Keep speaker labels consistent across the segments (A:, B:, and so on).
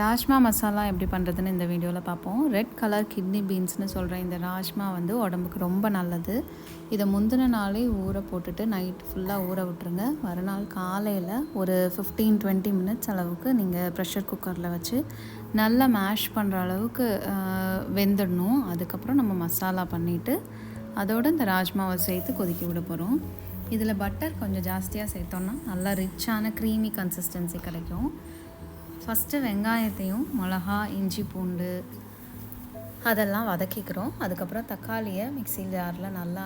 A: ராஜ்மா மசாலா எப்படி பண்ணுறதுன்னு இந்த வீடியோவில் பார்ப்போம். ரெட் கலர் கிட்னி பீன்ஸ்னு சொல்கிற இந்த ராஜ்மா வந்து உடம்புக்கு ரொம்ப நல்லது. இதை முந்தின நாளே ஊற போட்டுட்டு நைட் ஃபுல்லாக ஊற விட்டுருங்க. மறுநாள் காலையில் ஒரு ஃபிஃப்டீன் டுவெண்ட்டி மினிட்ஸ் அளவுக்கு நீங்கள் ப்ரெஷர் குக்கரில் வச்சு நல்லா மேஷ் பண்ணுற அளவுக்கு வெந்துடணும். அதுக்கப்புறம் நம்ம மசாலா பண்ணிவிட்டு அதோடு இந்த ராஜ்மாவை சேர்த்து கொதிக்க விட போகிறோம் இதில் பட்டர் கொஞ்சம் ஜாஸ்தியாக சேர்த்தோன்னா நல்லா ரிச்சான க்ரீமி கன்சிஸ்டன்சி கிடைக்கும். ஃபஸ்ட்டு வெங்காயத்தையும் மிளகா இஞ்சி பூண்டு அதெல்லாம் வதக்கிக்கிறோம். அதுக்கப்புறம் தக்காளியை மிக்சி ஜாரில் நல்லா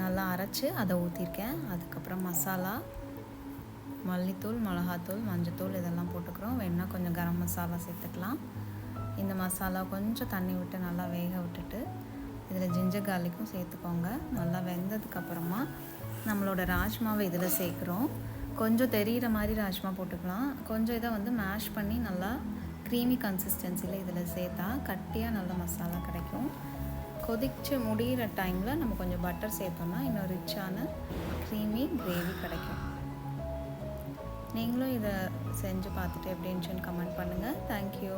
A: நல்லா அரைச்சி அதை ஊற்றிருக்கேன் அதுக்கப்புறம் மசாலா மல்லித்தூள் மிளகாத்தூள் மஞ்சத்தூள் இதெல்லாம் போட்டுக்கிறோம். வேணால் கொஞ்சம் கரம் மசாலா சேர்த்துக்கலாம். இந்த மசாலா கொஞ்சம் தண்ணி விட்டு நல்லா வேக விட்டுட்டு இதில் ஜிஞ்சர் கார்லிக்கும் சேர்த்துக்கோங்க. நல்லா வெந்ததுக்கப்புறமா நம்மளோட ராஜ்மாவை இதில் சேர்க்குறோம். கொஞ்சம் தெரிகிற மாதிரி ராஜ்மா போட்டுக்கலாம். கொஞ்சம் இதை வந்து மேஷ் பண்ணி நல்லா க்ரீமி கன்சிஸ்டன்சியில் இதில் சேர்த்தா கட்டியாக நல்ல மசாலா கிடைக்கும். கொதிச்சு முடிகிற டைமில் நம்ம கொஞ்சம் பட்டர் சேர்த்தோம்னா இன்னும் ரிச்சான க்ரீமி கிரேவி கிடைக்கும். நீங்களும் இதை செஞ்சு பார்த்துட்டு எப்படின்னு இருந்துச்சுன்னு கமெண்ட் பண்ணுங்கள் தேங்க்யூ